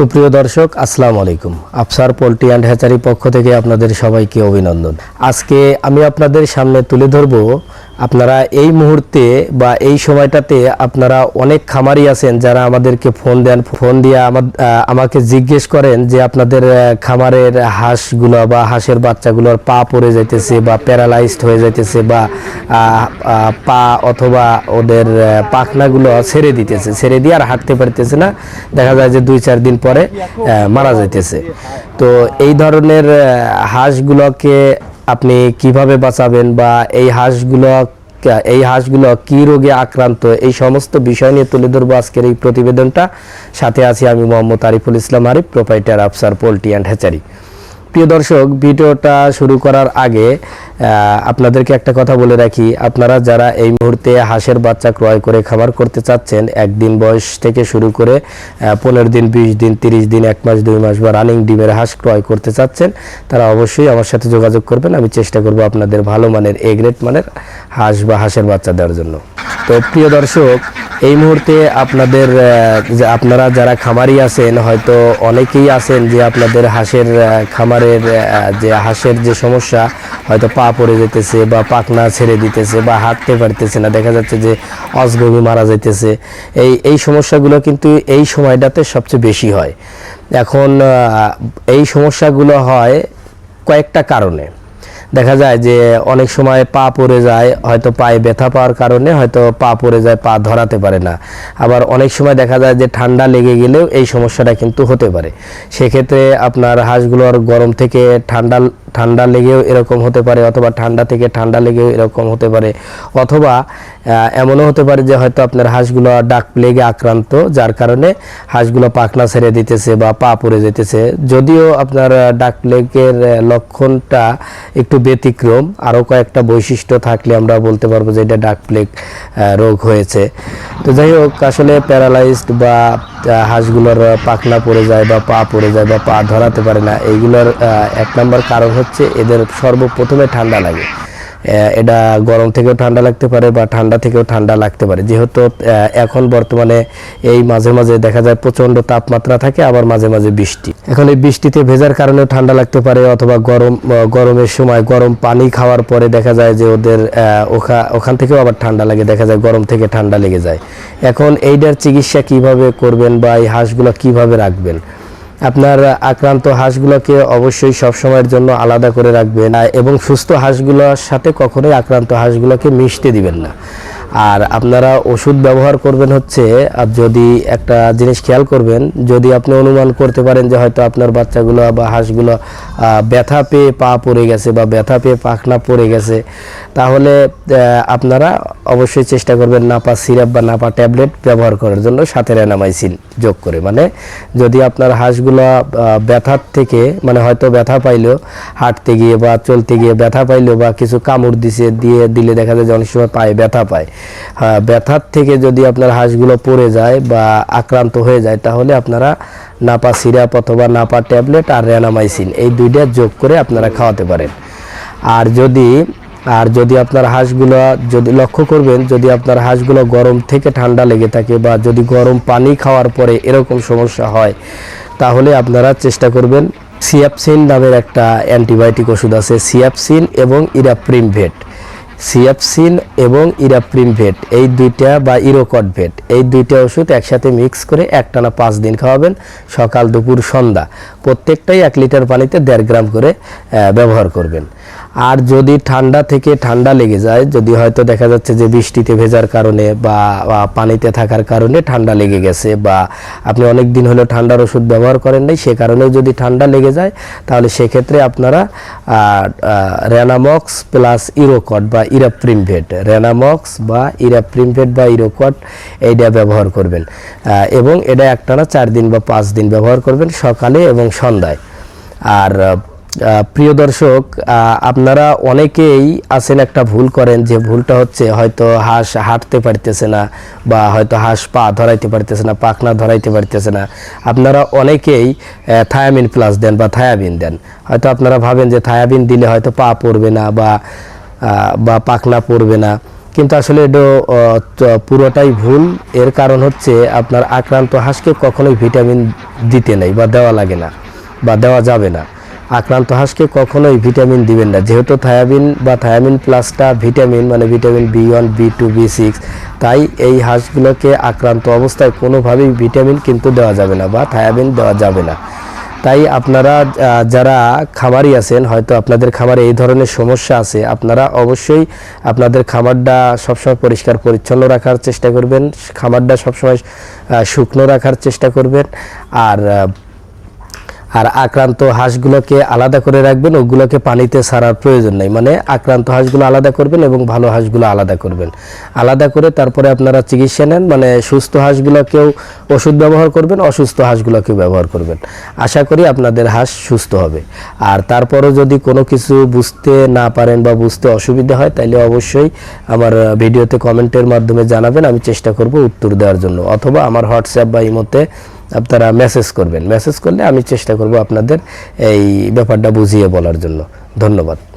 সুপ্রিয় দর্শক, আসসালামু আলাইকুম। আফসার পোলট্রি অ্যান্ড হ্যাচারি পক্ষ থেকে আপনাদের সবাইকে অভিনন্দন। আজকে আমি আপনাদের সামনে তুলে ধরব আপনারা এই মুহূর্তে বা এই সময়টাতে আপনারা অনেক খামারি আছেন যারা আমাদেরকে ফোন দেন ফোন দিয়ে আমা- আমাকে জিজ্ঞেস করেন যে আপনাদের খামারের হাঁসগুলো বা হাঁসের বাচ্চাগুলোর পা পড়ে যাইতেছে বা প্যারালাইজড হয়ে যাইতেছে বা পা অথবা ওদের পাখনাগুলো ছেড়ে দিতেছে, ছেড়ে দিয়ে আর হাঁটতে পারতেছে না। দেখা যায় যে দুই চার দিন পরে মারা যাইতেছে। তো এই ধরনের হাঁসগুলোকে আপনি কীভাবে বাঁচাবেন বা এই হাঁসগুলো এই হাঁসগুলো কি রোগে আক্রান্ত, এই সমস্ত বিষয় নিয়ে তুলে ধরবো আজকের এই প্রতিবেদনটা। সাথে আছি আমি Mohammad Ariful Islam Arif proprietor Afsar poultry and hatchery প্রিয় দর্শক, ভিডিওটা শুরু করার আগে আপনাদেরকে একটা কথা বলে রাখি। আপনারা যারা এই মুহূর্তে হাঁসের বাচ্চা ক্রয় করে খাবার করতে চাচ্ছেন, একদিন বয়স থেকে শুরু করে পনেরো দিন, বিশ দিন, তিরিশ দিন, এক মাস, দুই মাস বা রানিং ডিমের হাঁস ক্রয় করতে চাচ্ছেন, তারা অবশ্যই আমার সাথে যোগাযোগ করবেন। আমি চেষ্টা করব আপনাদের ভালো মানের এ গ্রেড মানের হাঁস বা হাঁসের বাচ্চা দেওয়ার জন্য। তো প্রিয় দর্শক এই মুহূর্তে আপনাদের যে আপনারা যারা খামারি আছেন, হয়তো অনেকেই আছেন যে আপনাদের হাঁসের খামারের যে হাঁসের যে সমস্যা, হয়তো পা পড়ে যেতেছে বা পাখনা ছেড়ে দিতেছে বা হাঁটতে পারতেছে না। দেখা যাচ্ছে যে অসগমি মারা যাইতেছে। এই এই সমস্যাগুলো কিন্তু এই সময়টাতে সবচেয়ে বেশি হয়। এখন এই সমস্যাগুলো হয় কয়েকটা কারণে। দেখা যায় যে অনেক সময় পা পড়ে যায়, হয়তো পায়ে ব্যথা পাওয়ার কারণে হয়তো পা পড়ে যায়, পা ধরাতে পারে না। আবার অনেক সময় দেখা যায় যে ঠান্ডা লেগে গেলেও এই সমস্যাটা কিন্তু হতে পারে। সেক্ষেত্রে আপনার হাঁসগুলোর গরম থেকে ঠান্ডা ঠান্ডা লেগেও এরকম হতে পারে অথবা ঠান্ডা থেকে ঠান্ডা লেগেও এরকম হতে পারে। অথবা এমনও হতে পারে যে হয়তো আপনার হাঁসগুলো ডাক প্লেগে আক্রান্ত, যার কারণে হাঁসগুলো পাখনা ছেড়ে দিতেছে বা পা পড়ে যেতেছে। যদিও আপনার ডাক প্লেগের লক্ষণটা একটু ব্যতিক্রম, আরও কয়েকটা বৈশিষ্ট্য থাকলে আমরা বলতে পারব যে এটা ডাক প্লেগ রোগ হয়েছে। তো যাই হোক, আসলে প্যারালাইজড বা হাঁসগুলোর পাখনা পড়ে যায় বা পা পড়ে যায় বা পা ধরাতে পারে না, এইগুলোর এক নম্বর কারণ হচ্ছে এদের সর্বপ্রথমে ঠান্ডা লাগে। এটা গরম থেকেও ঠান্ডা লাগতে পারে বা ঠান্ডা থেকেও ঠান্ডা লাগতে পারে। যেহেতু এখন বর্তমানে এই মাঝে মাঝে দেখা যায় প্রচণ্ড তাপমাত্রা থাকে, আবার মাঝে মাঝে বৃষ্টি। এখন এই বৃষ্টিতে ভেজার কারণেও ঠান্ডা লাগতে পারে অথবা গরম গরমের সময় গরম পানি খাওয়ার পরে দেখা যায় যে ওদের ওখা- ওখান থেকেও আবার ঠান্ডা লাগে, দেখা যায় গরম থেকে ঠান্ডা লেগে যায়। এখন এইটার চিকিৎসা কীভাবে করবেন বা এই হাঁসগুলো কীভাবে রাখবেন? আপনার আক্রান্ত হাঁসগুলোকে অবশ্যই সব সময়ের জন্য আলাদা করে রাখবেন। এবং সুস্থ হাঁসগুলোর সাথে কখনোই আক্রান্ত হাঁসগুলোকে মিশতে দিবেন না। আর আপনারা ওষুধ ব্যবহার করবেন হচ্ছে, আর যদি একটা জিনিস খেয়াল করবেন, যদি আপনি অনুমান করতে পারেন যে হয়তো আপনার বাচ্চাগুলো বা হাঁসগুলো ব্যথা পেয়ে পা পড়ে গেছে বা ব্যথা পেয়ে পাখনা পড়ে গেছে, তাহলে আপনারা অবশ্যই চেষ্টা করবেন নাপা সিরাপ বা নাপা ট্যাবলেট ব্যবহার করার জন্য সাথে রেনামাইসিন যোগ করে। মানে যদি আপনার হাঁসগুলো ব্যথার থেকে মানে হয়তো ব্যথা পাইলেও হাঁটতে গিয়ে বা চলতে গিয়ে ব্যথা পাইলেও বা কিছু কামড় দিছে, দিয়ে দিলে দেখা যায় যে অনেক সময় পায়ে ব্যথা পায় ব্যথার থেকে যদি আপনার হাঁসগুলো পড়ে যায় বা আক্রান্ত হয়ে যায়, তাহলে আপনারা নাপা সিরাপ অথবা নাপা ট্যাবলেট আর রেনামাইসিন এই দুইটা যোগ করে আপনারা খাওয়াতে পারেন। আর যদি আর যদি আপনার হাঁসগুলো যদি লক্ষ্য করবেন, যদি আপনার হাঁসগুলো গরম থেকে ঠান্ডা লেগে থাকে বা যদি গরম পানি খাওয়ার পরে এরকম সমস্যা হয়, তাহলে আপনারা চেষ্টা করবেন সিয়াপসিন নামের একটা অ্যান্টিবায়োটিক ওষুধ আছে, সিয়াপসিন এবং ইরাপ্রিমভেট সিয়াপসিন এবং ইরাপ্রিমভেট এই দুইটা বা ইরোকট ভেট, এই দুইটা ওষুধ একসাথে মিক্স করে একটানা পাঁচ দিন খাওয়াবেন সকাল, দুপুর, সন্ধ্যা। প্রত্যেকটাই এক লিটার পানিতে দেড় গ্রাম করে ব্যবহার করবেন। আর যদি ঠান্ডা থেকে ঠান্ডা লেগে যায়, যদি হয়তো দেখা যাচ্ছে যে বৃষ্টিতে ভেজার কারণে বা পানিতে থাকার কারণে ঠান্ডা লেগে গেছে বা আপনি অনেক দিন হলো ঠান্ডার ওষুধ ব্যবহার করেন নাই, সে কারণেও যদি ঠান্ডা লেগে যায়, তাহলে সেক্ষেত্রে আপনারা রেনামক্স প্লাস ইরোকট বা ইরাপ্রিমভেট রেনামক্স বা ইরাপ্রিমভেট বা ইরোকট এইটা ব্যবহার করবেন। এবং এটা একটানা চার দিন বা পাঁচ দিন ব্যবহার করবেন সকালে এবং সন্ধ্যায়। আর প্রিয় দর্শক আপনারা অনেকেই আছেন একটা ভুল করেন, যে ভুলটা হচ্ছে হয়তো হাঁস হাঁটতে পারতেছে না বা হয়তো হাঁস পা ধরাইতে পারতেছে না, পাখনা ধরাইতে পারতেছে না। আপনারা অনেকেই থায়ামিন প্লাস দেন বা থায়াবিন দেন। হয়তো আপনারা ভাবেন যে থায়াবিন দিলে হয়তো পা পড়বে না বা বা পাখনা পড়বে না। কিন্তু আসলে এটা পুরোটাই ভুল। এর কারণ হচ্ছে আপনার আক্রান্ত হাঁসকে কখনোই ভিটামিন দিতে নেই বা দেওয়া লাগে না বা দেওয়া যাবে না। আক্রান্ত হাঁসকে কখনোই ভিটামিন দিবেন না। যেহেতু থায়াবিন বা থায়ামিন প্লাসটা ভিটামিন মানে vitamin B one, B two, B six, তাই এই হাঁসগুলোকে আক্রান্ত অবস্থায় কোনোভাবেই ভিটামিন কিন্তু দেওয়া যাবে না বা থায়াবিন দেওয়া যাবে না। তাই আপনারা যারা খামারি আছেন, হয়তো আপনাদের খামারে এই ধরনের সমস্যা আছে, আপনারা অবশ্যই আপনাদের খামারটা সবসময় পরিষ্কার, পরিচ্ছন্ন রাখার চেষ্টা করবেন। খামারটা সবসময় শুকনো রাখার চেষ্টা করবেন। আর আর আক্রান্ত হাঁসগুলোকে আলাদা করে রাখবেন, ওগুলোকে পানিতে ছাড়ার প্রয়োজন নেই। মানে আক্রান্ত হাঁসগুলো আলাদা করবেন এবং ভালো হাঁসগুলো আলাদা করবেন। আলাদা করে তারপরে আপনারা চিকিৎসা নেন মানে সুস্থ হাঁসগুলোকেও ওষুধ ব্যবহার করবেন, অসুস্থ হাঁসগুলোকেও ব্যবহার করবেন। আশা করি আপনাদের হাঁস সুস্থ হবে। আর তারপরও যদি কোনো কিছু বুঝতে না পারেন বা বুঝতে অসুবিধা হয় তাহলে অবশ্যই আমার ভিডিওতে কমেন্টের মাধ্যমে জানাবেন, আমি চেষ্টা করব উত্তর দেওয়ার জন্য। অথবা আমার হোয়াটসঅ্যাপ বা ইমোতে আপনারা মেসেজ করবেন। মেসেজ করলে আমি চেষ্টা করব আপনাদের এই ব্যাপারটা বুঝিয়ে বলার জন্য। ধন্যবাদ।